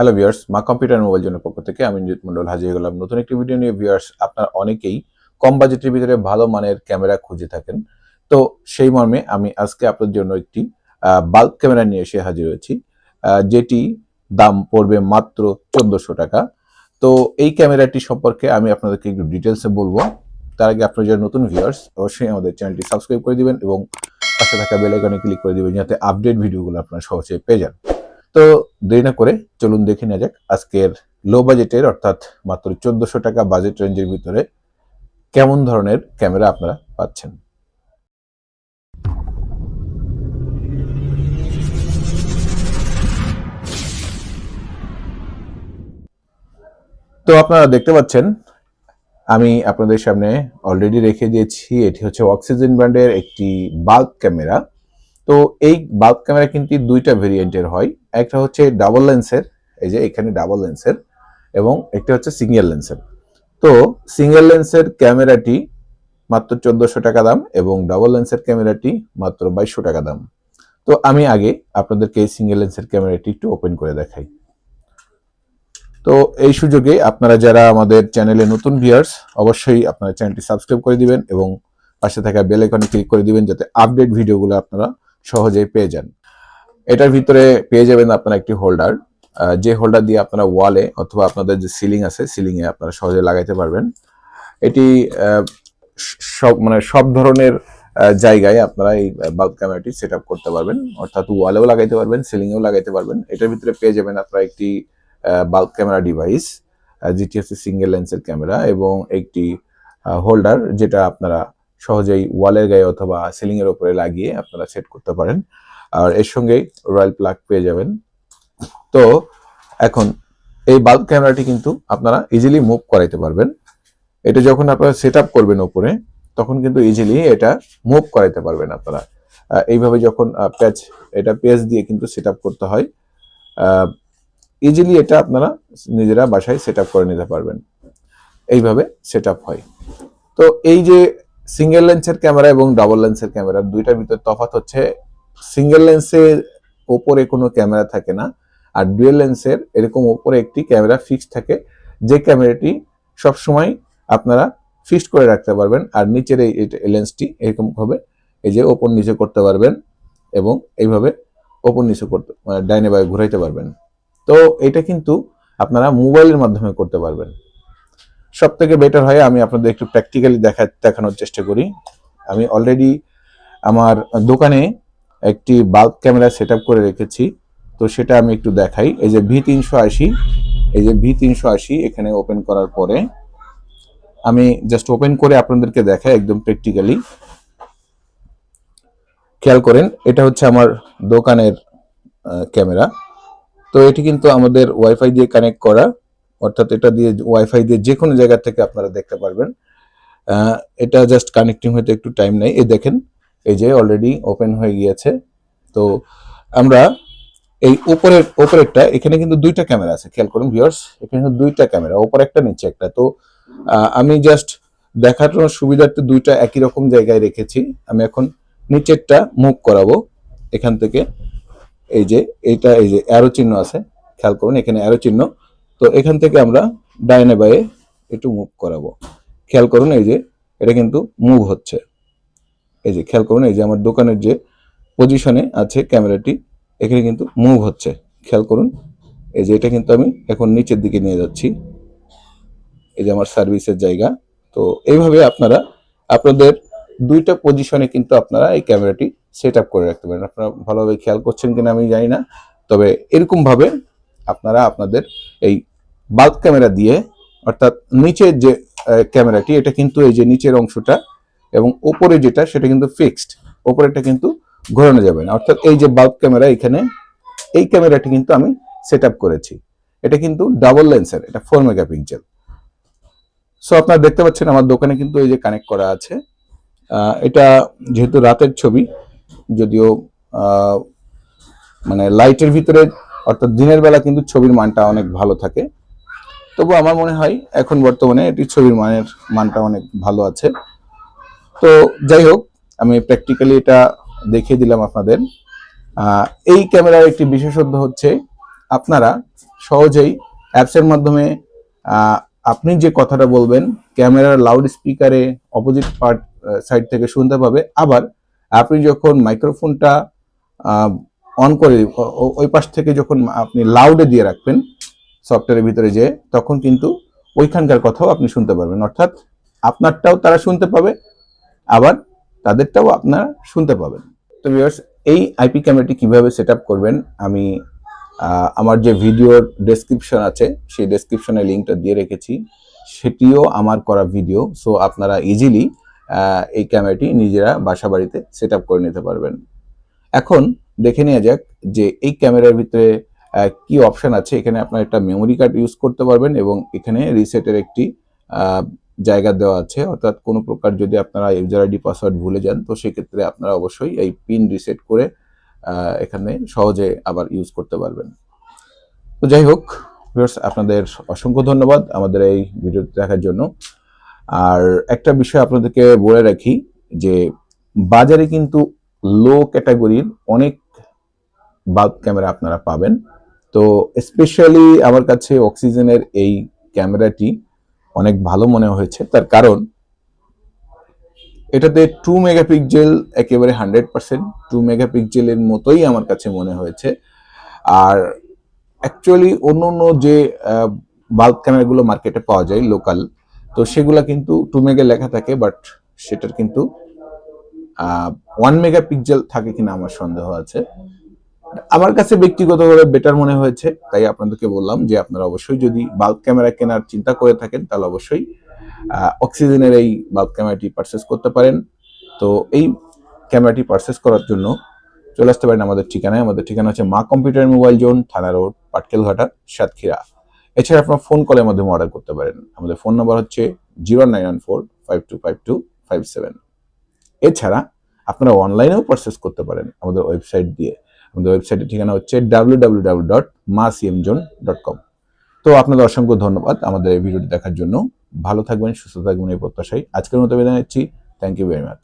Hello viewers Maa computer mobile জন্য পক্ষ থেকে আমি নিযুত মন্ডল হাজির হলাম নতুন একটি ভিডিও নিয়ে। ভিউয়ার্স আপনারা অনেকেই কম বাজেটের ভিতরে ভালো মানের ক্যামেরা খুঁজে থাকেন। তো সেই মর্মে আমি আজকে আপনাদের জন্য একটি বাল্ব ক্যামেরা নিয়ে এসে হাজির হয়েছি যেটি দাম পড়বে মাত্র চোদ্দশো টাকা। তো এই ক্যামেরাটি সম্পর্কে আমি আপনাদেরকে একটু ডিটেলসে বলব। তার আগে আপনার যারা নতুন ভিউয়ার্স অবশ্যই আমাদের চ্যানেলটি সাবস্ক্রাইব করে দিবেন এবং পাশে থাকা বেল আইকনে ক্লিক করে দিবেন, যাতে আপডেট ভিডিওগুলো আপনারা সহজে পেয়ে যান। তো দেরি না করে চলুন দেখে নেওয়া যাক আজকের লো বাজেটের অর্থাৎ মাত্র চোদ্দশো টাকা বাজেট রেঞ্জের ভিতরে কেমন ধরনের ক্যামেরা আপনারা পাচ্ছেন। তো আপনারা দেখতে পাচ্ছেন, আমি আপনাদের সামনে অলরেডি রেখে দিয়েছি, এটি হচ্ছে অক্সিজেন ব্র্যান্ডের একটি বাল্ব ক্যামেরা তো এই বাল্ব ক্যামেরা কিন্তু দুইটা ভেরিয়েন্টের হয়। একটা হচ্ছে ডাবল লেন্সের এই যে এখানে ডাবল লেন্সের এবং একটা হচ্ছে সিঙ্গেল লেন্সের তো সিঙ্গেল লেন্সের ক্যামেরাটি মাত্র চোদ্দশো টাকা দাম এবং ডাবল লেন্সের ক্যামেরাটি মাত্র বাইশশো টাকা দাম। তো আমি আগে আপনাদেরকে এই সিঙ্গেল লেন্সের ক্যামেরাটি একটু ওপেন করে দেখাই। তো এই সুযোগে আপনারা যারা আমাদের চ্যানেলে নতুন ভিউয়ার্স অবশ্যই আপনারা চ্যানেলটি সাবস্ক্রাইব করে দিবেন এবং পাশে থাকা বেল আইকনে ক্লিক করে দিবেন যাতে আপডেট ভিডিওগুলো আপনারা সহজেই পেয়ে যান। এটার ভিতরে পেয়ে যাবেন আপনারা একটি হোল্ডার যে হোল্ডার দিয়ে আপনারা ওয়ালে অথবা আপনাদের যে সিলিং আছে সিলিং এ আপনারা সহজে লাগাইতে পারবেন। এটি সব মানে সব ধরনের জায়গায় আপনারা এই বাল্ব ক্যামেরাটি সেট করতে পারবেন। অর্থাৎ ওয়ালেও লাগাইতে পারবেন সিলিংয়েও লাগাইতে পারবেন। এটার ভিতরে পেয়ে যাবেন আপনারা একটি বাল্ব ক্যামেরা ডিভাইস যেটি হচ্ছে সিঙ্গেল লেন্সের ক্যামেরা এবং একটি হোল্ডার যেটা আপনারা সহজেই ওয়ালের গায়ে অথবা সিলিং এর উপরে লাগিয়ে আপনারা সেট করতে পারেন। আর এর সঙ্গে রয়্যাল প্লাগ পেয়ে যাবেন। তো এখন এই বাল্ব ক্যামেরাটি কিন্তু আপনারা ইজিলি মুভ করাইতে পারবেন। এটা যখন আপনারা সেট করবেন ওপরে তখন কিন্তু ইজিলি এটা মুভ করাইতে পারবেন আপনারা। এইভাবে যখন প্যাচ এটা পেজ দিয়ে কিন্তু সেট করতে হয় ইজিলি এটা আপনারা নিজেরা বাসায় সেট করে নিতে পারবেন। এইভাবে সেট হয়। তো এই যে সিঙ্গেল লেন্সের ক্যামেরা এবং ডাবল লেন্সের ক্যামেরা দুইটার ভিতরে তফাৎ হচ্ছে সিঙ্গেল লেন্সের ওপরে কোনো ক্যামেরা থাকে না, আর ডুয়েল লেন্সের এরকম ওপরে একটি ক্যামেরা ফিক্স থাকে, যে ক্যামেরাটি সবসময় আপনারা ফিক্সড করে রাখতে পারবেন, আর নিচের এই লেন্সটি এরকম ভাবে এই যে ওপর নিচে করতে পারবেন এবং এইভাবে ওপর নিচে করতে মানে ডাইনে বায়ে ঘুরাইতে পারবেন। তো এটা কিন্তু আপনারা মোবাইলের মাধ্যমে করতে পারবেন। সব থেকে বেটার হয়, আমি আপনাদের একটু প্র্যাকটিক্যালি দেখা, দেখানোর চেষ্টা করি। আমি অলরেডি আমার দোকানে একটি বাল্ব ক্যামেরা সেট করে রেখেছি। তো সেটা আমি একটু দেখাই। এই যে ভি তিনশো আশি এই যে ভি তিনশো আশি এখানে ওপেন করার পরে আমি জাস্ট ওপেন করে আপনাদেরকে দেখাই একদম প্র্যাকটিক্যালি খেয়াল করেন, এটা হচ্ছে আমার দোকানের ক্যামেরা তো এটি কিন্তু আমাদের ওয়াইফাই দিয়ে কানেক্ট করা, অর্থাৎ এটা দিয়ে ওয়াইফাই দিয়ে যে কোনো জায়গা থেকে আপনারা দেখতে পারবেন। এটা জাস্ট কানেক্টিং হতে একটু টাইম নেই এই দেখেন এই যে অলরেডি ওপেন হয়ে গিয়েছে। তো আমরা এই উপরের, উপরেরটা, এখানে কিন্তু দুইটা ক্যামেরা আছে, খেয়াল করুন ভিউয়ার্স এখানে দুইটা ক্যামেরা উপরে একটা, নিচে একটা। তো আমি জাস্ট দেখার সুবিধার্থে দুইটা একই রকম জায়গায় রেখেছি। আমি এখন নিচেরটা মুভ করাবো। এখান থেকে এই যে, এটা, এই যে অ্যারো চিহ্ন আছে, খেয়াল করুন এখানে অ্যারো চিহ্ন। তো এখান থেকে আমরা ডাইনে বাইয়ে একটু মুভ করাবো। খেয়াল করুন এই যে, এটা কিন্তু মুভ হচ্ছে। এই যে খেয়াল করুন, এই যে আমার দোকানের যে পজিশনে আছে ক্যামেরাটি এখানে কিন্তু মুভ হচ্ছে। খেয়াল করুন, এই যে এটা কিন্তু আমি এখন নিচের দিকে নিয়ে যাচ্ছি। এই যে আমার সার্ভিসের জায়গা। তো এইভাবে আপনারা, আপনাদের দুইটা পজিশনে কিন্তু আপনারা এই ক্যামেরাটি সেট আপ করে রাখতে পারেন। আপনারা ভালোভাবে খেয়াল করছেন কিনা আমি জানি না, তবে এরকমভাবে আপনারা আপনাদের এই বাল্ব ক্যামেরা দিয়ে, অর্থাৎ নিচের যে ক্যামেরাটি এটা কিন্তু এই যে নিচের অংশটা এবং উপরে যেটা, সেটা কিন্তু ফিক্সড উপরেটা কিন্তু ঘোরানো যাবে না। অর্থাৎ এই যে বাল্ব ক্যামেরা এখানে, এই ক্যামেরাটি কিন্তু আমি সেট করেছি। এটা কিন্তু ডাবল লেন্সের এটা ফোর মেগাপিক্সেল সো আপনারা দেখতে পাচ্ছেন আমার দোকানে কিন্তু এই যে কানেক্ট করা আছে। এটা যেহেতু রাতের ছবি, যদিও মানে লাইটের ভিতরে, অর্থাৎ দিনের বেলা কিন্তু ছবির মানটা অনেক ভালো থাকে। তবু আমার মনে হয়, এখন বর্তমানে এটি ছবির মানের, মানটা অনেক ভালো আছে। তো যাই হোক, আমি প্র্যাকটিক্যালি এটা দেখিয়ে দিলাম আপনাদের। এই ক্যামেরার একটি বিশেষত্ব হচ্ছে আপনারা সহজেই অ্যাপসের মাধ্যমে আপনি যে কথাটা বলবেন, ক্যামেরার লাউড স্পিকারে অপোজিট পার্ট সাইড থেকে শুনতে পাবে। আবার আপনি যখন মাইক্রোফোনটা অন করে ওই পাশ থেকে যখন আপনি লাউডে দিয়ে রাখবেন সফটওয়্যারের ভিতরে যে তখন কিন্তু ওইখানকার কথাও আপনি শুনতে পারবেন। অর্থাৎ আপনারটাও তারা শুনতে পাবে আবার তাদেরটাও আপনারা শুনতে পাবেন। তো ভিউয়ার্স এই আইপি ক্যামেরাটি কীভাবে সেট করবেন, আমি আমার যে ভিডিওর ডেসক্রিপশন আছে, সেই ডেসক্রিপশনে লিঙ্কটা দিয়ে রেখেছি। সেটিও আমার করা ভিডিও সো আপনারা ইজিলি এই ক্যামেরাটি নিজেরা বাসা বাড়িতে সেট করে নিতে পারবেন। এখন দেখে নেওয়া যাক যে এই ক্যামেরার ভিতরে কি অপশন আছে। এখানে আপনার একটা মেমোরি কার্ড ইউজ করতে পারবেন এবং এখানে রিসেটের একটি জায়গা দেওয়া আছে, অর্থাৎ কোনো প্রকার যদি আপনারা ইউজার আইডি পাসওয়ার্ড ভুলে যান, তো সেক্ষেত্রে আপনারা অবশ্যই এই পিন রিসেট করে এখানে সহজে আবার ইউজ করতে পারবেন। তো যাই হোক আপনাদের অসংখ্য ধন্যবাদ আমাদের এই ভিডিওটি দেখার জন্য। আর একটা বিষয় আপনাদেরকে বলে রাখি, যে বাজারে কিন্তু লো ক্যাটাগরির অনেক বাল্ব ক্যামেরা আপনারা পাবেন। তো স্পেশালি আমার কাছে অক্সিজেনের এই ক্যামেরাটি অনেক ভালো মনে হয়েছে। তার কারণ, এটাতে টু মেগাপিক্সেল একেবারে হান্ড্রেড পার্সেন্ট টু মেগাপিক্সেলের মতোই আমার কাছে মনে হয়েছে। আর অ্যাকচুয়ালি অন্য অন্য যে বাল্ব ক্যামেরাগুলো মার্কেটে পাওয়া যায় লোকাল তো সেগুলা কিন্তু টু মেগা লেখা থাকে বাট সেটার কিন্তু ওয়ান মেগাপিক্সেল থাকে কিনা আমার সন্দেহ আছে। আমার কাছে ব্যক্তিগতভাবে বেটার মনে হয়েছে, তাই আপনাদেরকে বললাম যে আপনারা অবশ্যই যদি বাল্ব ক্যামেরা কেনার চিন্তা করে থাকেন, তাহলে অবশ্যই অক্সিজেনের এই বাল্ব ক্যামেরাটি পারচেস করতে পারেন। তো এই ক্যামেরাটি পারচেস করার জন্য চলে আসতে পারেন আমাদের ঠিকানায়। আমাদের ঠিকানা হচ্ছে মা কম্পিউটার মোবাইল জোন থানা রোড পাটকেলঘাটা, সাতক্ষীরা। এছাড়া আপনার ফোন কলের মাধ্যমে অর্ডার করতে পারেন। আমাদের ফোন নাম্বার হচ্ছে zero nine one four five two five two five seven এছাড়া আপনারা অনলাইনেও পারচেস করতে পারেন আমাদের ওয়েবসাইট দিয়ে। আমাদের ওয়েবসাইটের ঠিকানা হচ্ছে ডাব্লিউ ডট ডট কম তো আপনাদের অসংখ্য ধন্যবাদ আমাদের এই ভিডিওটি দেখার জন্য। ভালো থাকবেন, সুস্থ থাকবেন এই প্রত্যাশায়। আজকের মতো বিদায় নিচ্ছি। Thank you very much